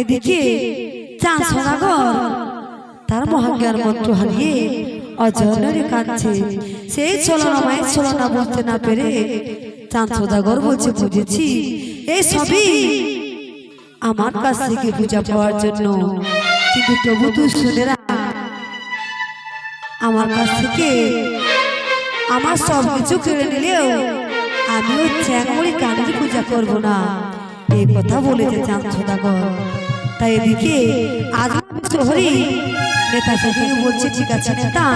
এদিকে চাঁদ সদাগর, তার মহাজ্ঞান মন্ত্র হারিয়ে অজনরে কাঁদছে সেই ছলনা মায়ের ছলনা বুঝতে না পেরে চাঁদ সদাগর বলছে, বুঝেছি এই সবই আমার কাছ থেকে পূজা পাওয়ার জন্য। কিন্তু তবু তুই শুনে আমার কাছ থেকে আমার সব কিছু কেড়ে নিলেও আমি ওই চ্যাংমড়ি কানের পূজা করব না। এই কথা বলেছে চাঁদ সদাগর। তাই এদিকে আজ শহরে নেতা সবাই বলছে, ঠিক আছে নেতা,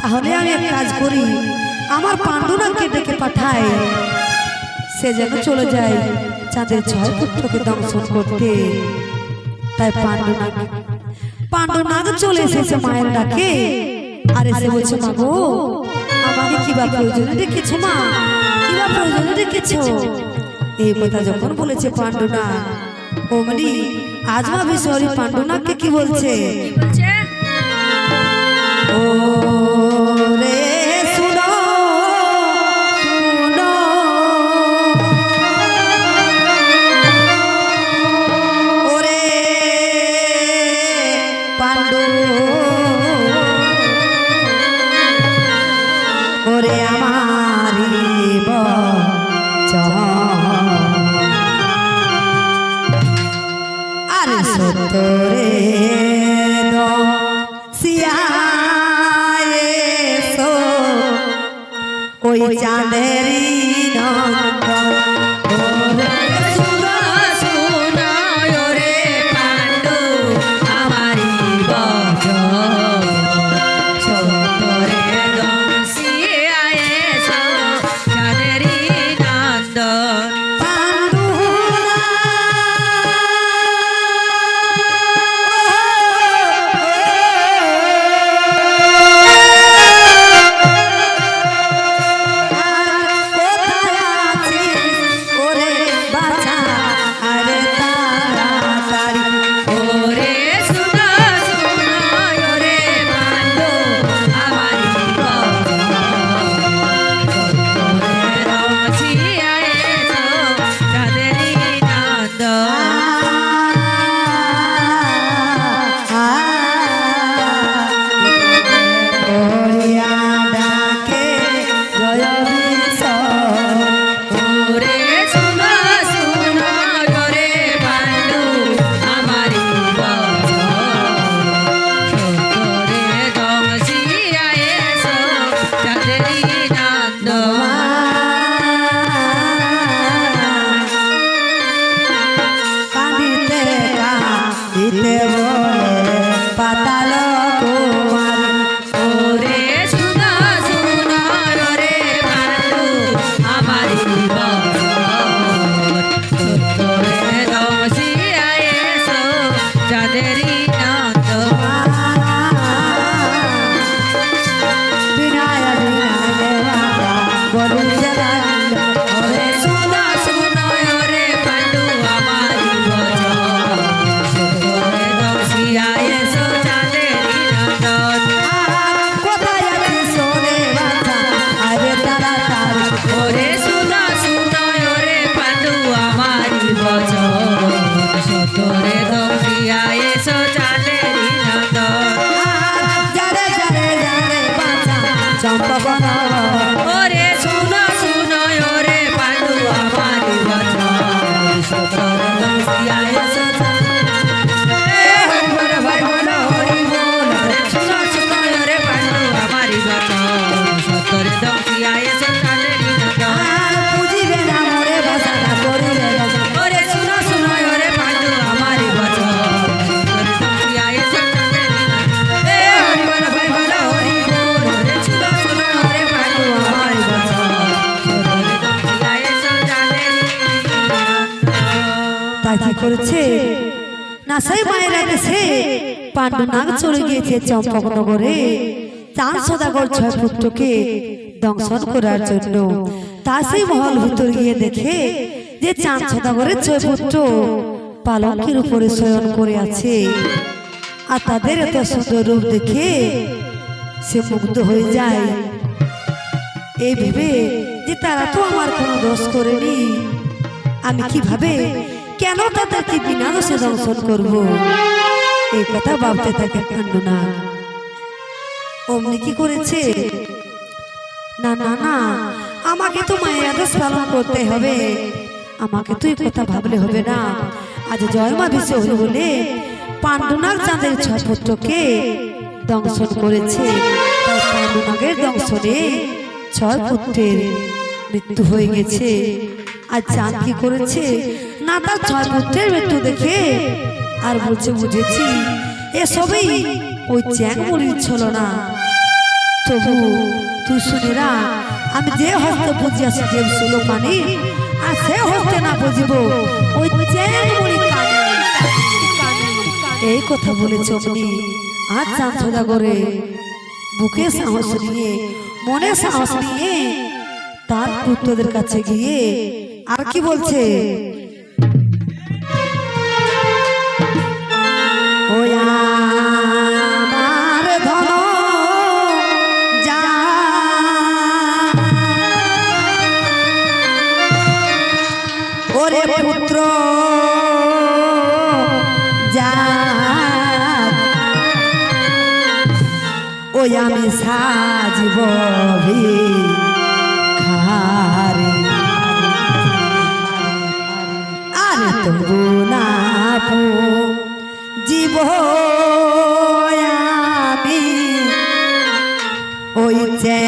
তাহলে আমি এক কাজ করি। আমার পাণ্ডুনাকে ডেকে পাঠাই সে যেন চলে যায় চাঁদের ছয় পুত্রকে দংশন করতে। তাই পাণ্ডুনাগ পাণ্ডুনাগ চলে এসেছে মায়ের ডাকে। আর এসে বলছে, মা গো, আমাকে কিবা প্রয়োজনে ডেকেছো মা? কিবা প্রয়োজনে ডেকেছো? এই কথা যখন বলেছে পাণ্ডুনাগ অমনি আজমা বিশ্বরী পাণ্ডুনাথকে কি বলছে? ও ছোটরে দংশিয়া করেছে। না সেই মায়ের দেশে পাণ্ডুনাগ চলে গিয়েছে চম্পকনগরে। চাঁদ সদাগর ছয় পুত্রকে দংশন করার জন্য। তা সেই মহল ভিতর গিয়ে দেখে যে চাঁদ সদাগরের ছয় পুত্র পালঙ্কের উপরে শয়ন করে আছে। আর তাদের এত সুন্দর রূপ দেখে সে মুগ্ধ হয়ে যায়। এই ভেবে যে তারা তো আমার কোনো দোষ করেনি। আমি কীভাবে কেন তাদেরকে বিনা দোষে দংশন করব? এই কথা ভাবতে থাকে কান্ডনা অমনি কি করেছে? না না না, আমাকে তো মায়ের আদেশ পালন করতে হবে। আমাকে তো এই কথা ভাবলে হবে না। আজ জয় মা বিশ্ব হল বলে পাণ্ডুনাগ চাঁদের ছয় পুত্রকে দংশন করেছে। তাই পাণ্ডুনাগের দংশনে ছয় পুত্রের মৃত্যু হয়ে গেছে। আর চাঁদ কি করেছে? না তার ছয় পুত্রের মৃত্যু দেখে। আর বলছে বুঝেছি। এসবই ওই চ্যাং মরির ছিল না তবু তুই শুনিরা আমি যে হস্তে বুঝিয়াছি যে ছিল পানি আর সে হস্তে না বুঝিব ওই চ্যাংমুড়ি কানে। এই কথা বলেছে অমনি আর চাঁদ সোজা করে বুকে সাহস নিয়ে মনে সাহস নিয়ে তার পুত্রদের কাছে গিয়ে আর কি বলছে? ওরে পুত্র যা ওই আমি সাজব খারে আর না জীব আমি ওই চ্যাং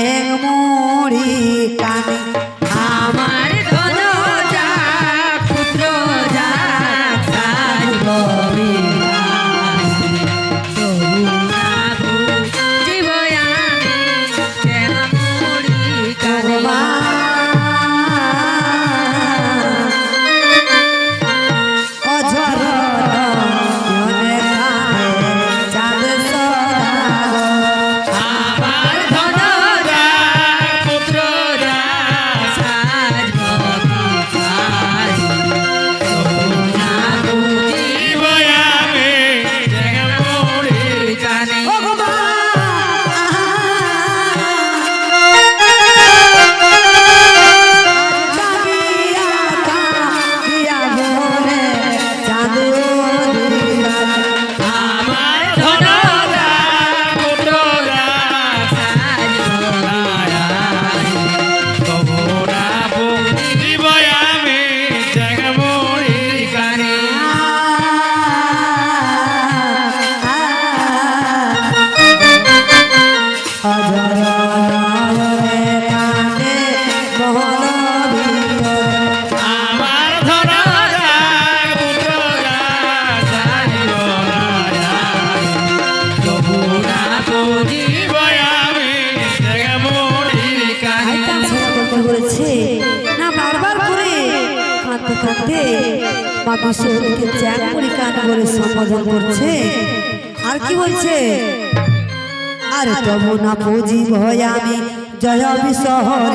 জয় বিশহর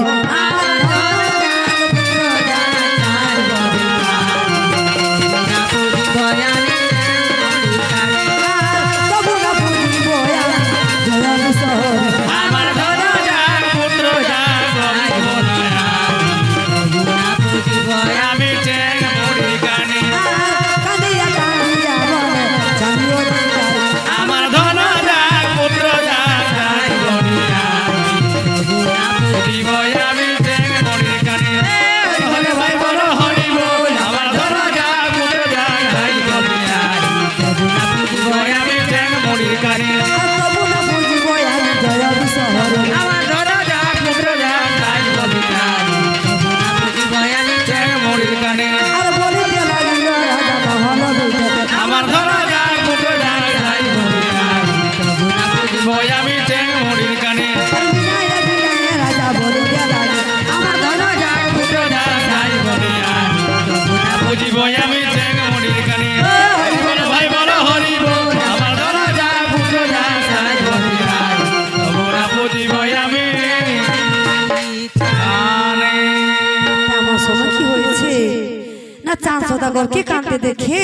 সদাগরকে কাঁদতে দেখে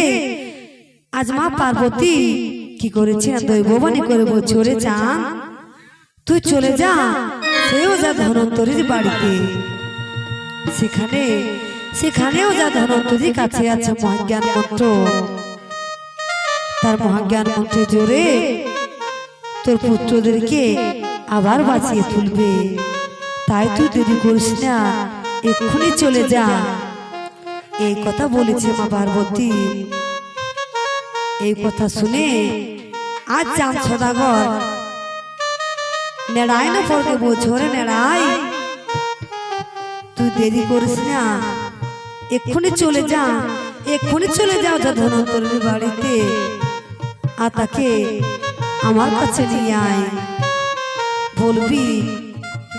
আজ মা পার্বতী কি করেছে না দৈববাণী করে বলছে ওরে চাঁদ তুই চলে যা। সেও যা ধনন্তরীর বাড়িতে। সেখানে সেখানেও যা ধনন্তরী কাছে আছে মহাজ্ঞান মন্ত্র। তার মহাজ্ঞান মন্ত্রে জোরে তোর পুত্রদেরকে আবার বাঁচিয়ে তুলবে। তাই তুই দেরি করিস না। এক্ষুনি চলে যা। এই কথা বলেছে মা পার্বতী। এই কথা শুনে আজ চাঁদ সদাগর। নেড়ায় না বলছো রে নেড়াই তুই দেরি করিস না। এক্ষুনি চলে যা। এক্ষুনি চলে যাও যা ধনন্তরের বাড়িতে। আর তাকে আমার কাছে নিয়ে আয়। বলবি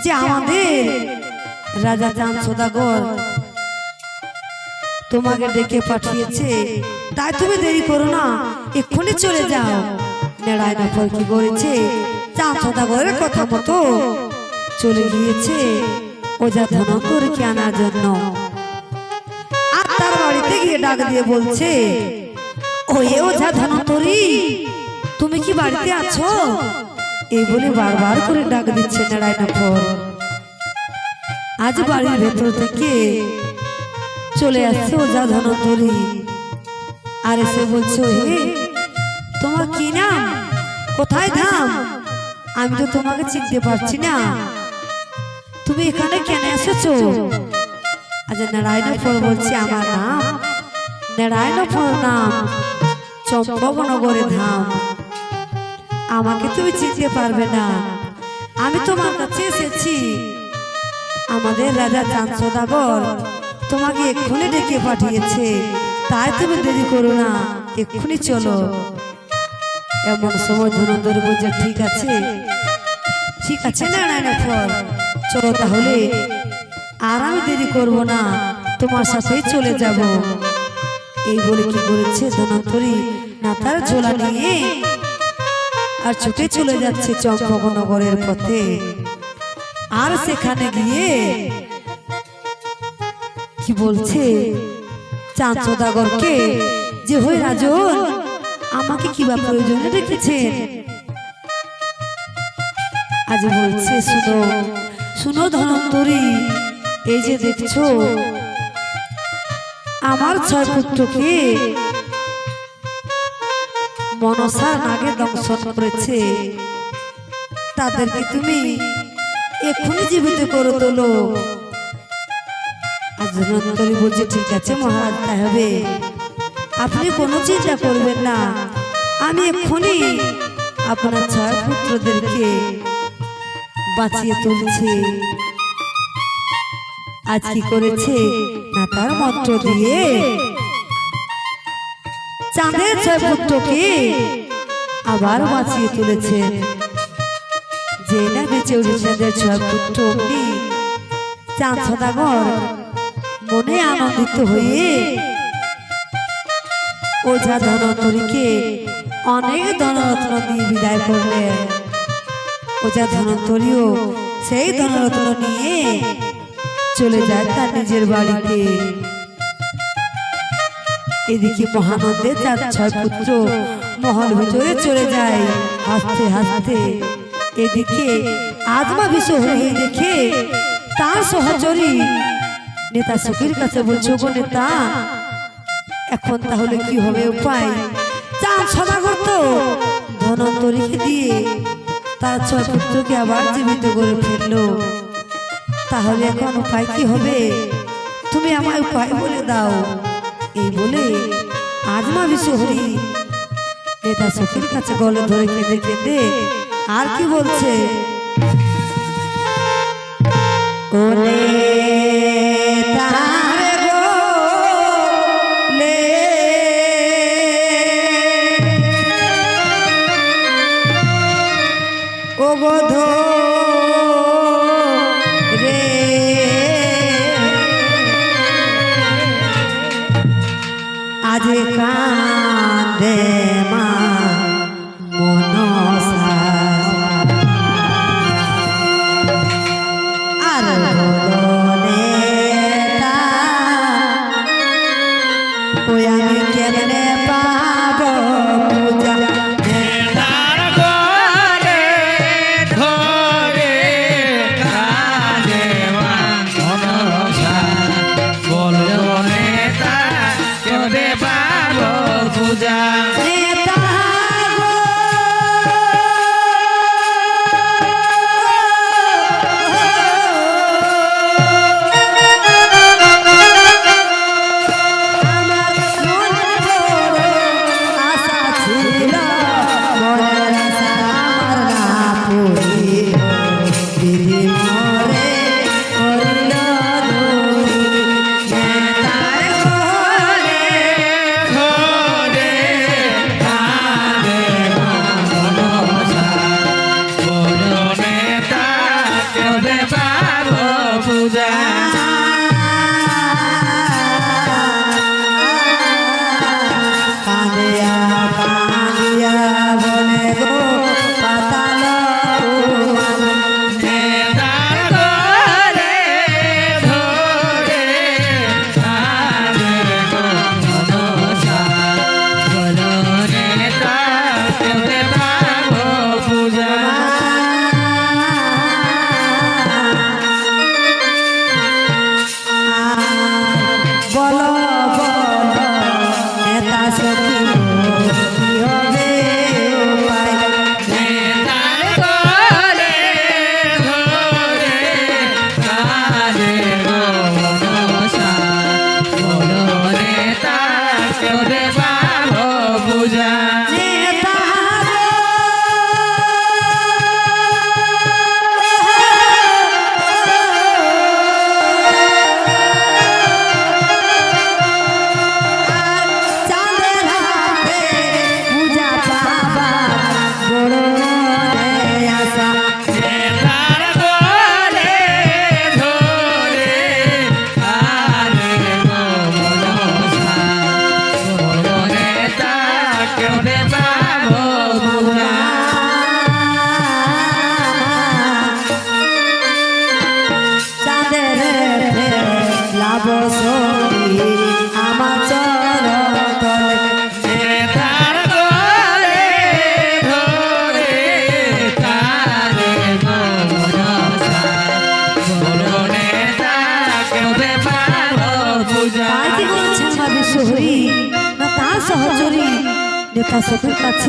যে আমাদের রাজা চাঁদ সদাগর তোমাকে ডেকে পাঠিয়েছে। তাই তুমি দেরি করো না, এক্ষুনি চলে যাও। নেড়ায় না কি করেছে চাঁদ সদাগরের কথা মতো চলে গিয়েছে ওজা ধনন্তরকে আনার জন্য। বাড়িতে গিয়ে ডাক দিয়ে বলছে ওয়ে ওঝা ধনন্তরী তুমি কি বাড়িতে আছো? এই বলে বারবার করে ডাক দিচ্ছে আজ বাড়ির ভেতর থেকে চলে আসছে, ও ওঝা ধনন্তরী আর এসে বলছে হে তোমার কি নাম? কোথায় ধাম? আমি তো তোমাকে চিনতে পারছি না। তুমি এখানে কেন এসেছ? আজ নারায়ণপুর বলছি, আমার নাম নারায়ণপুর নাম চম্পকনগরে ধাম। আমাকে তুমি চিনতে পারবে না। আমি তোমার কাছে এসেছি। আমাদের রাজা চাঁদ সদাগর তোমাকে এক্ষুনি ডেকে পাঠিয়েছে। তাই তুমি দেরি করো না। এক্ষুনি চলো। এমন সময় ধনন্দর বলছে, ঠিক আছে। ঠিক আছে নারায়ণপুর চলো তাহলে। আর আমি দেরি করব না। তোমার সাথেই চলে যাব। এই বলে কি করেছে ধনন্তরী? না, তার ঝোলা নিয়ে আর ছুটে চলে যাচ্ছে চম্পকনগরের পথে। আর সেখানে গিয়ে কি বলছে? চাঁদ যে হই রাজন, আমাকে কিবা প্রয়োজনে রেখেছেন? আজ বলছে, শুনো শুনো ধনন্তরী, এই যে দেখছ, আমার ছয় পুত্রকে মনসা নাগে দংশন করেছে। তাদেরকে তুমি এক্ষুনি জীবিত করে তোলো। ধনন্তরী বলছে, ঠিক আছে মহারাজ, তাই হবে। আপনি কোনো চিন্তা করবেন না। আমি এক্ষুনি আপনার ছয় পুত্রদেরকে বাঁচিয়ে তুলছি। আজ কি করেছে? না, তার মন্ত্র দিয়ে চাঁদের ছয় পুত্রকে আবার বাঁচিয়ে তুলেছে। যে না বেঁচে উঠেছে ছয় পুত্র অমনি চাঁদ সদাগর মনে আনন্দিত হয়ে ওঝা ধনন্তরীকে অনেক ধনরত্ন দিয়ে বিদায় করলেন। ওঝা ধনন্তরীও সেই ধনরত্ন নিয়ে চলে যায় তার নিজের বাড়িতে। এদিকে মহানন্দে তার ছয় পুত্র মহল ভিতরে চলে যায় হাসতে হাসতে। এদিকে আত্মা বিশ্ব হয়ে দেখে তার সহচরী নেতা সুখীর কাছে বলছো গো নেতা, এখন তাহলে কি হবে উপায়? চাঁদ সদাগর তো। ধনন্তরীকে দিয়ে তার ছয় পুত্রকে আবার জীবিত করে ফেলল। তাহলে এখন উপায় কি হবে? তুমি আমায় উপায় বলে দাও। এই বলে আজমা বিশ্বহরি নেতা সখীর কাছে গলে ধরে কেঁদে কেঁদে আর কি বলছে? ওলে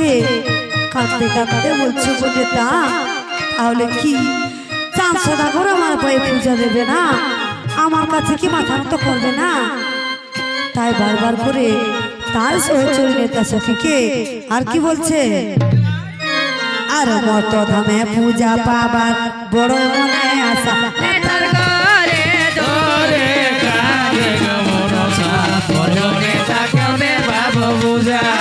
কাঁদছে কাঁদতে কাঁদতে বলছে বলে তা, তাহলে কি? চাঁদ সদাগর আমার পায়ে পূজা দেবে না? আমার কাছে কি মাথা মতো করবে না? তাই বারবার করে তার সহচরী নেতা সখীকে আর কি বলছে? আর মত ধামে পূজা পাবার বড় মনে আশা। পূজা?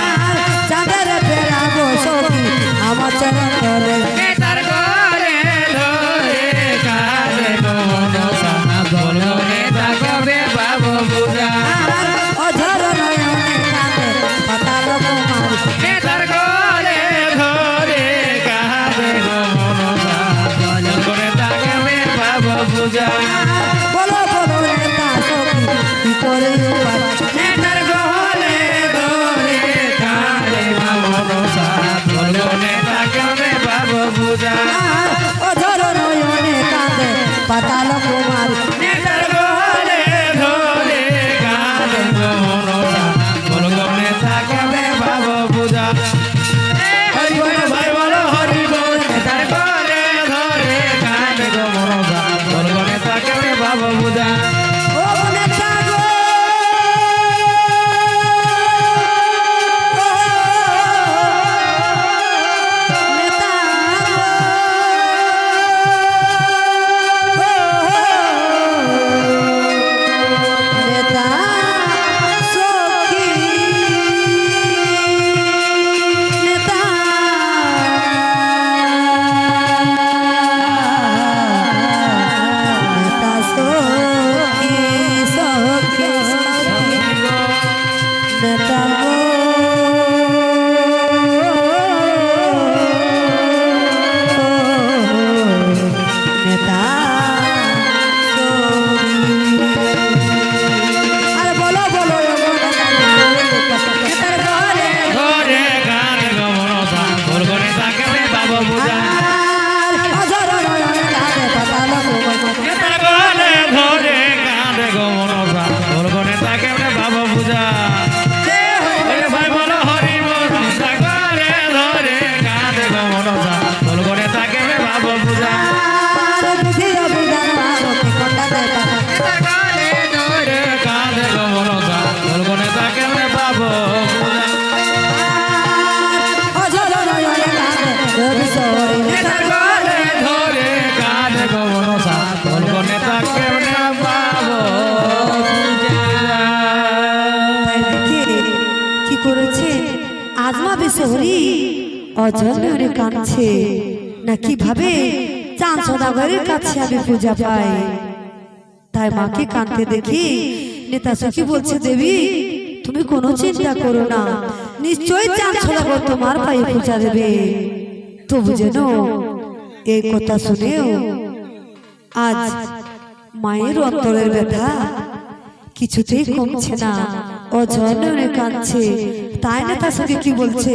অজন্যরে কাঁদছে। না কীভাবে চাঁদ সদাগরের কাছে আমি পূজা পাই। তাই মাকে কাঁদতে দেখি। নেতা সখি বলছে দেবী তুমি কোনো চিন্তা করো না। নিশ্চয়ই চাঁদ সদাগর তোমার পায়ে পূজা দেবে। তবু যেন এই কথা শুনেও আজ মায়ের অন্তরের ব্যথা কিছুতেই কমছে না। অজয় কাঁদছে। তাই নেতা সখি কি বলছে?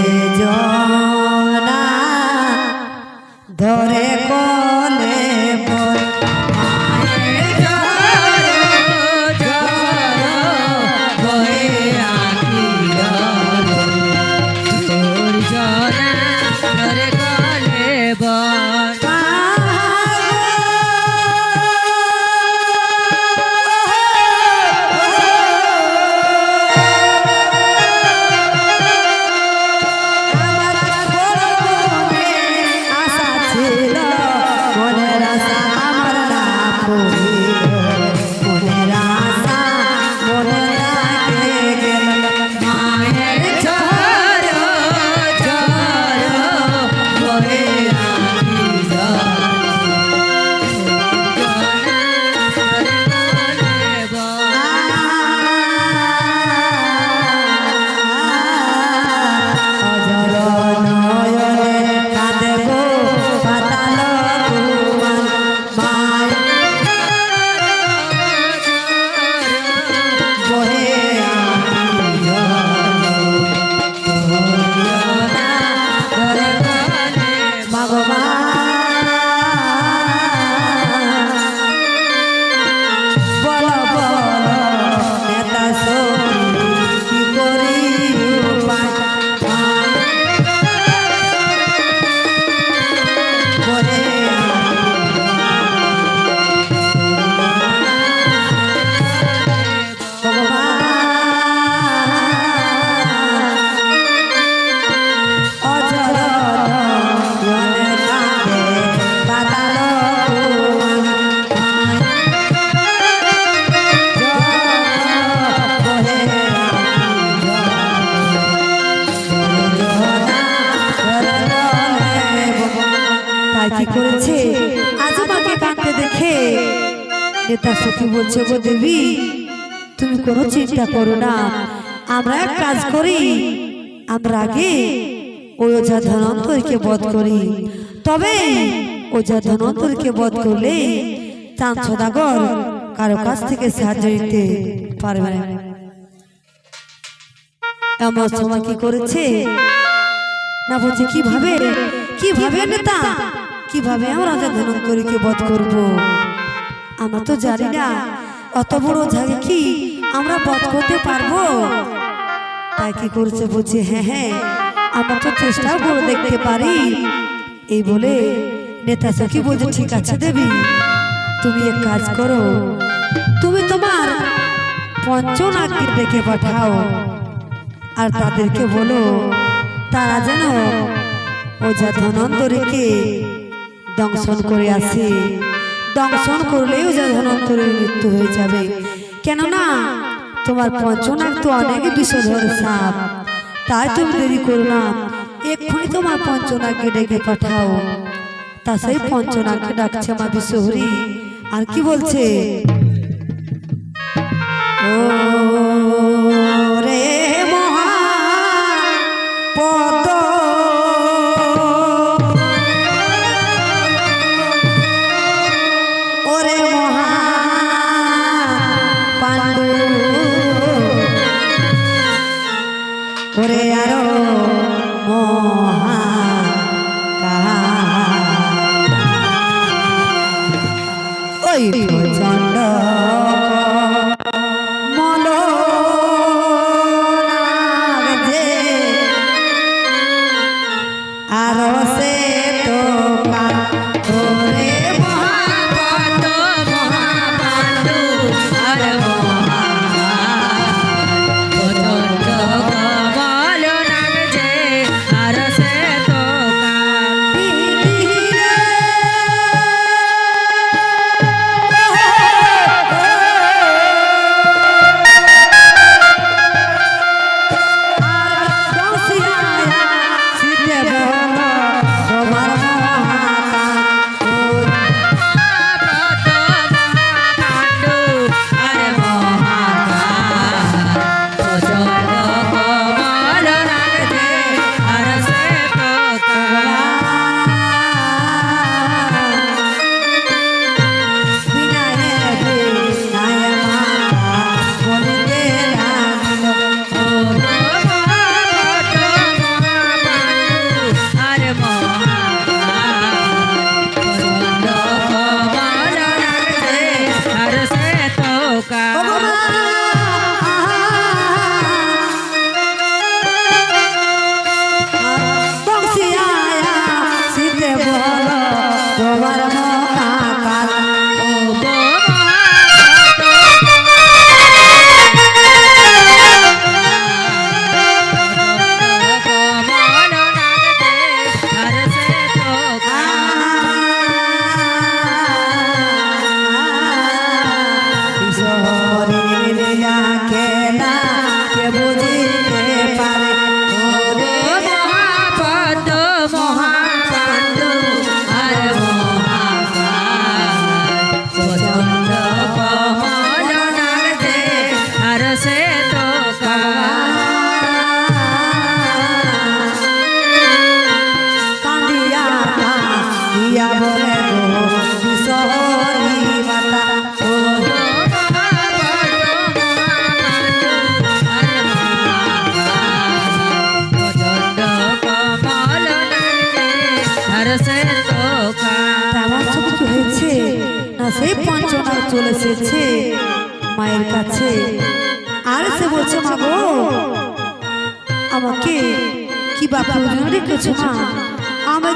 তাই করেছে? আজ আমাকে কাঁদতে দেখে। নেতা সখী বলছে, গো দেবী, তুমি কোনো চিন্তা করো না। আমরা এক কাজ করি। আমরা আগে ওই ওঝা ধনন্তরীকে বধ করি। তবে ওঝা ধনন্তরীকে বধ করলে চাঁদ সদাগর কারও কাছ থেকে সাহায্য নিতে পারবে না। এমন সময় কি করেছে? না বলছে, কীভাবে? কীভাবে নেতা? কীভাবে আমরা রাজা ধনন্তরীকে বধ করব? আমরা তো জানি না। অত বড় ঝাগে কি আমরা বধ করতে পারব? তাই কি করছে বলছে হ্যাঁ হ্যাঁ আমরা তো চেষ্টাও করে দেখতে পারি। এই বলে নেতা সখী বলছে, ঠিক আছে দেবী, তুমি এক কাজ করো। তুমি তোমার পঞ্চনাকে ডেকে পাঠাও আর তাদেরকে বলো, তারা যেন ও ওঝা ধনন্তরীকে দংশন করে আসে। দংশন করলেই ওঝা ধনন্তরীর মৃত্যু হয়ে যাবে। কেননা, তোমার পঞ্চনাক তো অনেক বিষধর সাপ। তাই তুমি দেরি করো না। এক্ষুনি তোমার পঞ্চনাকে ডেকে পাঠাও। তা সেই পঞ্চনাকে ডাকছে মা বিশ্বহরি আর কি বলছে? ও ওই প্রচণ্ড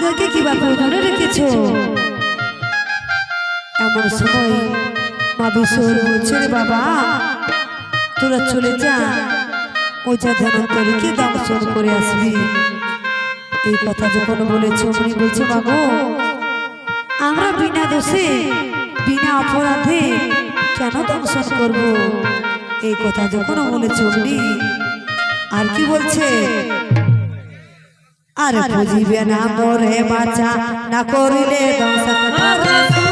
আমাদেরকে কি বা প্রয়োজন রেখেছো? এমন সময় মা বিশ্বর বলছে বাবা, তোরা চলে যা। ওই যা ধনন্তরীকে দংশন করে আসবি। এই কথা যখন বলেছে উনি বলছে বাবু আমরা বিনা দোষে, বিনা অপরাধে কেন দংশন করব? এই কথা যখন বলেছে উনি আর কি বলছে? আর বুঝিবে না মোরে বাঁচা। না করিলে দংশন